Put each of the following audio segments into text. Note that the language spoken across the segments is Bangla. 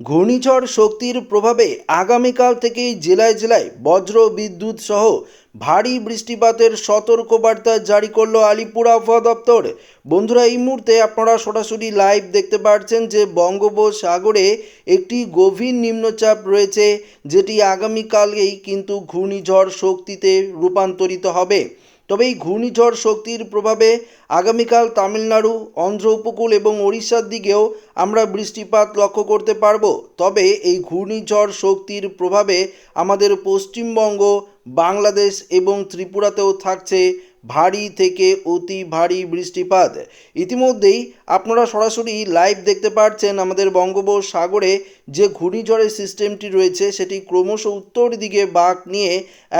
ঘূর্ণিঝড় শক্তির প্রভাবে আগামীকাল থেকেই জেলায় জেলায় বজ্র বিদ্যুৎ সহ ভারী বৃষ্টিপাতের সতর্কবার্তা জারি করল আলিপুর আবহাওয়া দপ্তর। বন্ধুরা, এই মুহূর্তে আপনারা সরাসরি লাইভ দেখতে পাচ্ছেন যে বঙ্গোপসাগরে একটি গভীর নিম্নচাপ রয়েছে, যেটি আগামীকালেই কিন্তু ঘূর্ণিঝড় শক্তিতে রূপান্তরিত হবে। তবে এই ঘূর্ণিঝড় শক্তির প্রভাবে আগামীকাল তামিলনাড়ু অন্ধ্র উপকূল এবং ওড়িশার দিকেও আমরা বৃষ্টিপাত লক্ষ্য করতে পারব। তবে এই ঘূর্ণিঝড় শক্তির প্রভাবে আমাদের পশ্চিমবঙ্গ, বাংলাদেশ এবং ত্রিপুরাতেও থাকছে ভারী থেকে অতি ভারী বৃষ্টিপাত। ইতিমধ্যেই আপনারা সরাসরি লাইভ দেখতে পাচ্ছেন আমাদের বঙ্গোপসাগরে যে ঘূর্ণিঝড়ের সিস্টেমটি রয়েছে, সেটি ক্রমশ উত্তর দিকে বাঁক নিয়ে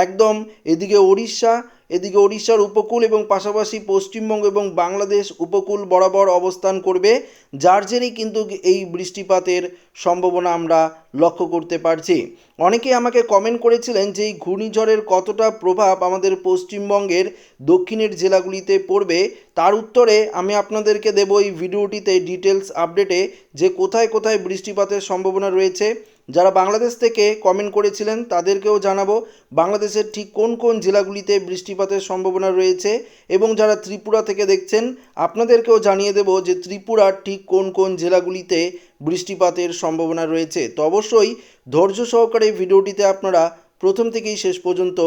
একদম এদিকে ওড়িশা এদিকে ওড়িশার উপকূল এবং পাশাপাশি পশ্চিমবঙ্গ এবং বাংলাদেশ উপকূল বরাবর অবস্থান করবে, যার জেরেই কিন্তু এই বৃষ্টিপাতের সম্ভাবনা আমরা লক্ষ্য করতে পারছি। অনেকেই আমাকে কমেন্ট করেছিলেন যে এই ঘূর্ণিঝড়ের কতটা প্রভাব আমাদের পশ্চিমবঙ্গের দক্ষিণের জেলাগুলিতে পড়বে। তার উত্তরে আমি আপনাদেরকে দেব এই ভিডিওটিতে ডিটেলস আপডেটে যে কোথায় কোথায় বৃষ্টিপাতের সম্ভাবনা রয়েছে। যারা বাংলাদেশ থেকে কমেন্ট করেছিলেন তাদেরকেও জানাব বাংলাদেশের ঠিক কোন কোন জেলাগুলিতে বৃষ্টিপাতের সম্ভাবনা রয়েছে এবং যারা ত্রিপুরা থেকে দেখছেন, আপনাদেরকেও জানিয়ে দেব যে ত্রিপুরার ঠিক কোন কোন জেলাগুলিতে বৃষ্টিপাতের সম্ভাবনা রয়েছে। তো অবশ্যই ধৈর্য সহকারে ভিডিওটিতে আপনারা প্রথম থেকেই শেষ পর্যন্ত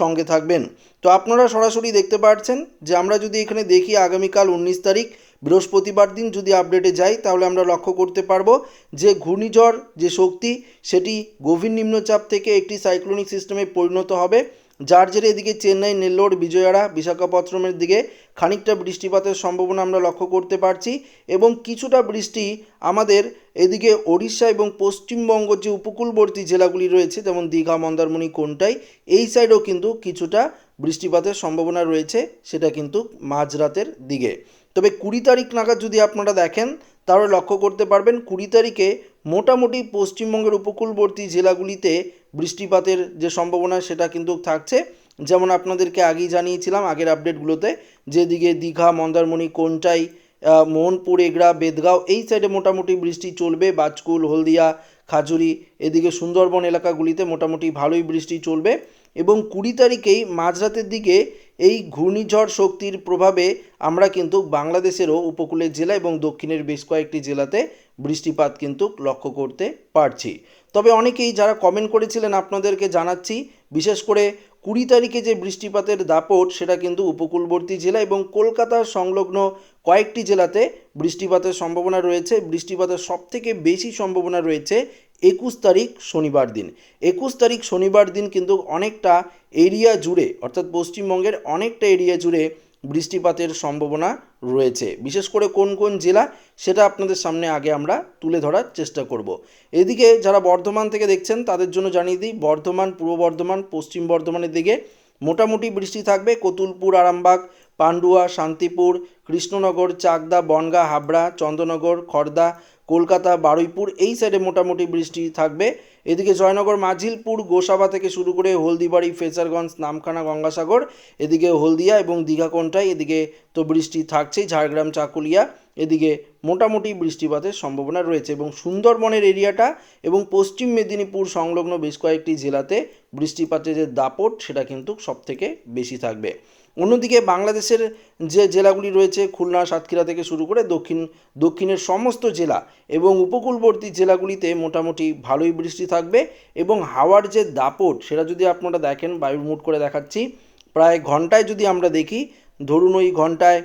সঙ্গে থাকবেন। তো আপনারা সরাসরি দেখতে পাচ্ছেন যে আমরা যদি এখানে দেখি আগামীকাল উনিশ তারিখ, বৃহস্পতিবার দিন যদি আপডেটে যাই, তাহলে আমরা লক্ষ্য করতে পারব যে ঘূর্ণিঝড় যে শক্তি, সেটি গভীর নিম্নচাপ থেকে একটি সাইক্লোনিক সিস্টেমে পরিণত হবে। যার জেরে এদিকে চেন্নাই, নেল্লোর, বিজয়াড়া, বিশাখাপত্তনমের দিকে খানিকটা বৃষ্টিপাতের সম্ভাবনা আমরা লক্ষ্য করতে পারছি এবং কিছুটা বৃষ্টি আমাদের এদিকে ওড়িশা এবং পশ্চিমবঙ্গ যে উপকূলবর্তী জেলাগুলি রয়েছে, যেমন দীঘা, মন্দারমণি, কোনটাই, এই সাইডেও কিন্তু কিছুটা বৃষ্টিপাতের সম্ভাবনা রয়েছে, সেটা কিন্তু মাঝরাতের দিকে। তবে কুড়ি তারিখ নাগাদ যদি আপনারা দেখেন, তাহলে লক্ষ্য করতে পারবেন কুড়ি তারিখে মোটামুটি পশ্চিমবঙ্গের উপকূলবর্তী জেলাগুলিতে বৃষ্টিপাতের যে সম্ভাবনা, সেটা কিন্তু থাকছে। যেমন আপনাদেরকে আগেই জানিয়েছিলাম, আগের আপডেটগুলোতে, যেদিকে দীঘা, মন্দারমণি, কোনটাই মোহনপুর, এগড়া, বেদগাঁও, এই সাইডে মোটামুটি বৃষ্টি চলবে। বাজকুল, হলদিয়া, খাজুরি, এদিকে সুন্দরবন এলাকাগুলিতে মোটামুটি ভালোই বৃষ্টি চলবে। এবং কুড়ি তারিখেই মাঝরাতের দিকে এই ঘূর্ণিঝড় শক্তির প্রভাবে আমরা কিন্তু বাংলাদেশেরও উপকূলের জেলা এবং দক্ষিণের বেশ কয়েকটি জেলাতে বৃষ্টিপাত কিন্তু লক্ষ্য করতে পারছি। তবে অনেকেই যারা কমেন্ট করেছিলেন আপনাদেরকে জানাচ্ছি, বিশেষ করে কুড়ি তারিখে যে বৃষ্টিপাতের দাপট, সেটা কিন্তু উপকূলবর্তী জেলা এবং কলকাতার সংলগ্ন কয়েকটি জেলাতে বৃষ্টিপাতের সম্ভাবনা রয়েছে। বৃষ্টিপাতের সবথেকে বেশি সম্ভাবনা রয়েছে একুশ তারিখ শনিবার দিন। একুশ তারিখ শনিবার দিন কিন্তু অনেকটা এরিয়া জুড়ে, অর্থাৎ পশ্চিমবঙ্গের অনেকটা এরিয়া জুড়ে বৃষ্টিপাতের সম্ভাবনা রয়েছে। বিশেষ করে কোন কোন জেলা, সেটা আপনাদের সামনে আগে আমরা তুলে ধরার চেষ্টা করব। এদিকে যারা বর্ধমান থেকে দেখছেন, তাদের জন্য জানিয়ে দিই, বর্ধমান, পূর্ব বর্ধমান, পশ্চিম বর্ধমানের দিকে মোটামুটি বৃষ্টি থাকবে। কতুলপুর, আরামবাগ পান্ডুয়া, শান্তিপুর, কৃষ্ণনগর, চাকদা, বনগা, হাবড়া চন্দ্রনগর খড়দা কলকাতা, বারুইপুর এই সাইডে মোটামুটি বৃষ্টি থাকবে। এদিকে জয়নগর, মাঝিলপুর, গোসাবা থেকে শুরু করে হলদিবাড়ি ফেজারগঞ্জ নামখানা, গঙ্গাসাগর, এদিকে হলদিয়া এবং দীঘাকোনটায় এদিকে তো বৃষ্টি থাকছেই। ঝাড়গ্রাম, চাকুলিয়া, এদিকে মোটামুটি বৃষ্টিপাতের সম্ভাবনা রয়েছে এবং সুন্দরবনের এরিয়াটা এবং পশ্চিম মেদিনীপুর সংলগ্ন বেশ কয়েকটি জেলাতে বৃষ্টিপাতের যে দাপট সেটা কিন্তু সবথেকে বেশি থাকবে। অন্যদিকে বাংলাদেশের যে জেলাগুলি রয়েছে খুলনা, সাতক্ষীরা থেকে শুরু করে দক্ষিণ, দক্ষিণের সমস্ত জেলা এবং উপকূলবর্তী জেলাগুলিতে মোটামুটি ভালোই বৃষ্টি থাকবে এবং হাওয়ার যে দাপট সেটা যদি আপনারা দেখেন বায়ুর মুট করে দেখাচ্ছি, প্রায় ঘন্টায় যদি আমরা দেখি, ধরুন ওই ঘন্টায়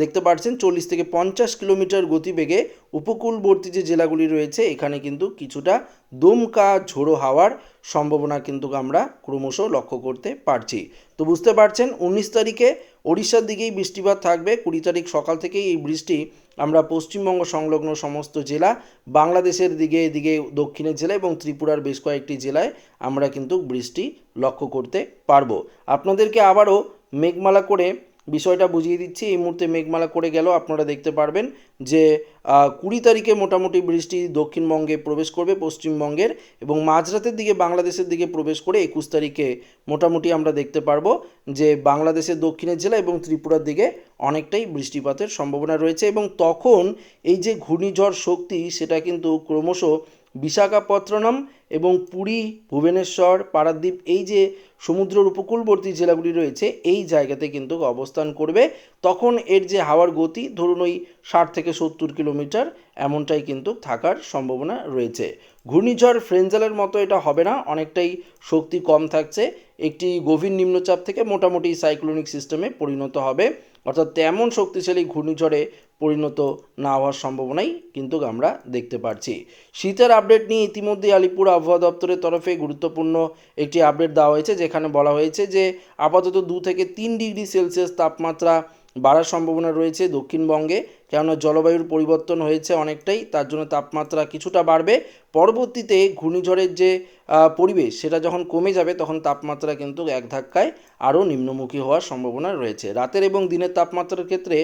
দেখতে পাচ্ছেন চল্লিশ থেকে পঞ্চাশ কিলোমিটার গতিবেগে উপকূলবর্তী যে জেলাগুলি রয়েছে, এখানে কিন্তু কিছুটা দমকা ঝোড়ো হাওয়ার সম্ভাবনা কিন্তু আমরা ক্রমশ লক্ষ্য করতে পারছি। তো বুঝতে পারছেন, উনিশ তারিখে ওড়িশার দিকেই বৃষ্টিপাত থাকবে, কুড়ি তারিখ সকাল থেকেই এই বৃষ্টি আমরা পশ্চিমবঙ্গ সংলগ্ন সমস্ত জেলা, বাংলাদেশের দিকে, এদিকে দক্ষিণের জেলা এবং ত্রিপুরার বেশ কয়েকটি জেলায় আমরা কিন্তু বৃষ্টি লক্ষ্য করতে পারব। আপনাদেরকে আবারও মেঘমালা করে বিষয়টা বুঝিয়ে দিচ্ছি। এই মুহূর্তে মেঘমালা করে গেল আপনারা দেখতে পারবেন যে কুড়ি তারিখে মোটামুটি বৃষ্টি দক্ষিণবঙ্গে প্রবেশ করবে, পশ্চিমবঙ্গের এবং মাঝরাতের দিকে বাংলাদেশের দিকে প্রবেশ করে একুশ তারিখে মোটামুটি আমরা দেখতে পারব যে, বাংলাদেশের দক্ষিণের জেলা এবং ত্রিপুরার দিকে অনেকটাই বৃষ্টিপাতের সম্ভাবনা রয়েছে এবং তখন এই যে ঘূর্ণিঝড় শক্তি সেটা কিন্তু ক্রমশ বিশাখাপত্তনম এবং পুরী, ভুবনেশ্বর, পারাদ্বীপ, এই যে সমুদ্রের উপকূলবর্তী জেলাগুলি রয়েছে, এই জায়গাতে কিন্তু অবস্থান করবে। তখন এর যে হাওয়ার গতি, ধরুন ওই ষাট থেকে সত্তর কিলোমিটার, এমনটাই কিন্তু থাকার সম্ভাবনা রয়েছে। ঘূর্ণিঝড় ফ্রেঞ্জালের মতো এটা হবে না, অনেকটাই শক্তি কম থাকছে। একটি গভীর নিম্নচাপ থেকে মোটামুটি সাইক্লোনিক সিস্টেমে পরিণত হবে। অর্থাৎ তেমন শক্তিশালী ঘূর্ণিঝড়ে পরিণত না হওয়ার সম্ভাবনাই কিন্তু আমরা দেখতে পাচ্ছি শীতের আপডেট নিয়ে ইতিমধ্যে আলিপুর আবহাওয়া দপ্তরের তরফে গুরুত্বপূর্ণ একটি আপডেট দেওয়া হয়েছে, যেখানে বলা হয়েছে যে আপাতত দু থেকে তিন ডিগ্রি সেলসিয়াস তাপমাত্রা বাড়ার সম্ভাবনা রয়েছে দক্ষিণবঙ্গে, কেননা জলবায়ুর পরিবর্তন হয়েছে অনেকটাই, তার জন্য তাপমাত্রা কিছুটা বাড়বে। পরবর্তীতে ঘূর্ণিঝড়ের যে পরিবেশ, সেটা যখন কমে যাবে, তখন তাপমাত্রা কিন্তু এক ধাক্কায় আরও নিম্নমুখী হওয়ার সম্ভাবনা রয়েছে। রাতের এবং দিনের তাপমাত্রার ক্ষেত্রে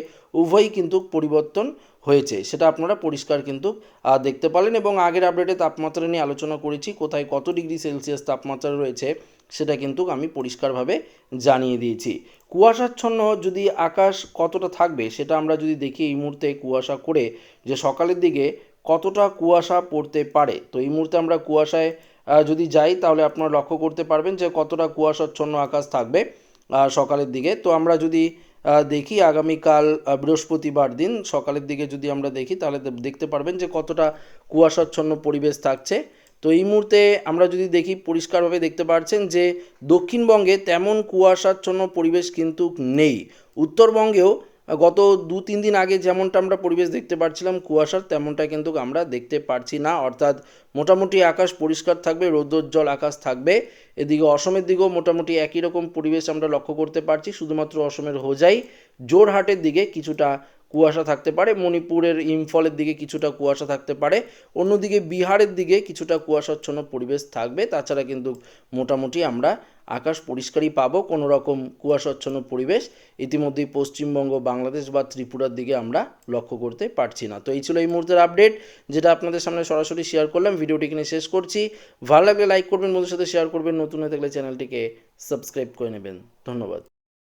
উভয়ই কিন্তু পরিবর্তন হয়েছে, সেটা আপনারা পরিষ্কার কিন্তু দেখতে পারলেন। এবং আগের আপডেটে তাপমাত্রা নিয়ে আলোচনা করেছি, কোথায় কত ডিগ্রি সেলসিয়াস তাপমাত্রা রয়েছে সেটা কিন্তু আমি পরিষ্কারভাবে জানিয়ে দিয়েছি। কুয়াশাচ্ছন্ন যদি আকাশ কতটা থাকবে সেটা আমরা যদি দেখি এই মুহূর্তে কুয়াশা করে যে সকালের দিকে কতটা কুয়াশা পড়তে পারে, তো এই মুহূর্তে আমরা কুয়াশায় যদি যাই তাহলে আপনারা লক্ষ্য করতে পারবেন যে কতটা কুয়াশাচ্ছন্ন আকাশ থাকবে সকালের দিকে। তো আমরা যদি দেখি আগামীকাল বৃহস্পতিবার দিন সকালের দিকে যদি আমরা দেখি তাহলে দেখতে পারবেন যে কতটা কুয়াশাচ্ছন্ন পরিবেশ থাকছে। তো এই মুহূর্তে আমরা যদি দেখি পরিষ্কারভাবে দেখতে পাচ্ছেন যে দক্ষিণবঙ্গে তেমন কুয়াশাচ্ছন্ন পরিবেশ কিন্তু নেই। উত্তরবঙ্গেও গত দু তিন দিন আগে যেমনটা আমরা পরিবেশ দেখতে পাচ্ছিলাম কুয়াশার তেমনটা কিন্তু আমরা দেখতে পারছি না। অর্থাৎ মোটামুটি আকাশ পরিষ্কার থাকবে রৌদ্রোজ্জ্বল আকাশ থাকবে। এদিকে অসমের দিকেও মোটামুটি একই রকম পরিবেশ আমরা লক্ষ্য করতে পারছি, শুধুমাত্র অসমের হোজাই। জোরহাটের দিকে কিছুটা কুয়াশা থাকতে পারে, মণিপুরের ইম্ফলের দিকে কিছুটা কুয়াশা থাকতে পারে, অন্যদিকে বিহারের দিকে কিছুটা কুয়াশাচ্ছন্ন পরিবেশ থাকবে। তাছাড়া কিন্তু মোটামুটি আমরা আকাশ পরিষ্কারই পাবো, কোনো রকম কুয়াশাচ্ছন্ন পরিবেশ। ইতিমধ্যেই পশ্চিমবঙ্গ, বাংলাদেশ বা ত্রিপুরার দিকে আমরা লক্ষ্য করতে পারছি না। তো এই ছিল এই মুহূর্তের আপডেট, যেটা আপনাদের সামনে সরাসরি শেয়ার করলাম। ভিডিওটি কিনে শেষ করছি। ভালো লাগলে লাইক করবেন বন্ধুর সাথে শেয়ার করবেন। নতুন হয়ে থাকলে চ্যানেলটিকে সাবস্ক্রাইব করে নেবেন। ধন্যবাদ।